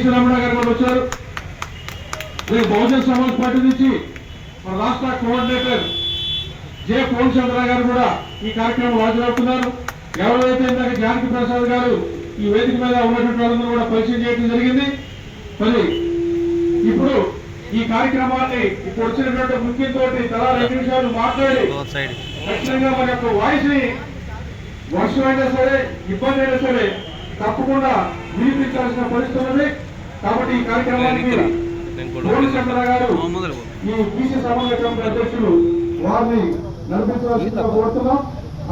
BC Ramana గారు కూడా వచ్చారు. రేపు బహుజన్ సమాజ్ పార్టీ నుంచి మన రాష్ట్ర కోఆర్డినేటర్ జె పూర్ణచంద్ర గారు కూడా ఈ కార్యక్రమం హాజరవుతున్నారు. ఎవరైతే ఇందాక జానకి ప్రసాద్ గారు ఈ వేదిక మీద ఉన్నటువంటి వాళ్ళందరూ కూడా పరిచయం చేయడం జరిగింది. మరి ఇప్పుడు ఈ కార్యక్రమాన్ని ఇప్పుడు వచ్చినటువంటి ముఖ్యంతో తలా రెండు నిమిషాలు మాట్లాడి ఖచ్చితంగా మన యొక్క వాయిస్ని వర్షం అయినా సరే ఇబ్బంది అయినా సరే తప్పకుండా వినిపించాల్సిన పరిస్థితి ఉంది. కాబట్టి ఈ కార్యక్రమానికి గారు ఈ బీసీ కమిటీ అధ్యక్షులు వారిని నడిపించవలసిందిగా కోరుతున్నాం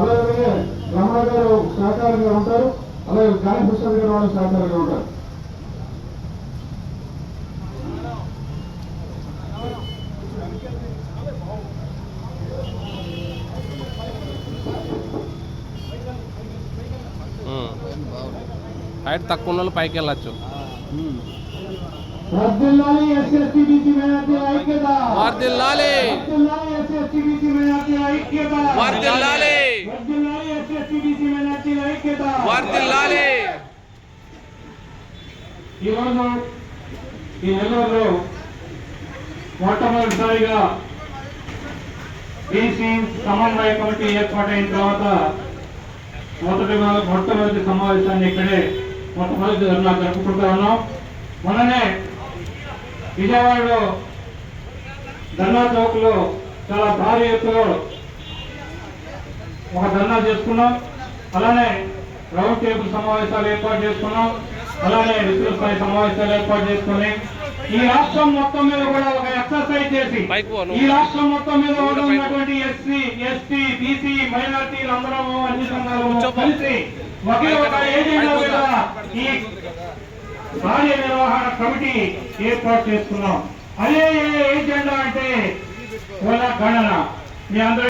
అలాగే రమణ గారు సహకారంగా ఉంటారు. అలాగే గాలి ప్రసాద్ గారు వాళ్ళు సహకారంగా ఉంటారు. హైట్ తక్కువ ఉన్న వాళ్ళు పైకి వెళ్ళచ్చు. ఈరోజు ఈ నెల్లూరులో మొట్టమొదటిసారిగా బీసీ సమన్వయ కమిటీ ఏర్పాటైన తర్వాత మొదటి మొట్టమొదటి సమావేశాన్ని ఇక్కడే మొట్టమొదటి ధర్నా జరుపుకుంటా ఉన్నాం మొన్ననే విజయవాడలో ధర్నా చౌక్లో చాలా భారీ ఎత్తులో ఒక ధర్నా చేసుకున్నాం అలానే రౌండ్ టేబుల్ సమావేశాలు ఏర్పాటు చేసుకున్నాం అలానే విస్తృత స్థాయి సమావేశాలు ఏర్పాటు చేసుకుని ఈ రాష్ట్రం మొత్తం మీద కూడా ఒక ఎక్సర్సైజ్ చేసి. ఈ రాష్ట్రం మొత్తం మీద కూడా ఉన్నటువంటి ఎస్సీ ఎస్టీ బీసీ మైనార్టీలు అందరము అన్ని సంఘాలు. కలిసి ఒకే ఒక ఏజెండా మీద ఈ కార్యనిర్వహణ కమిటీ ఏర్పాటు చేస్తున్నాం అదే ఏజెండా అంటే కుల గణన. మీ అందరూ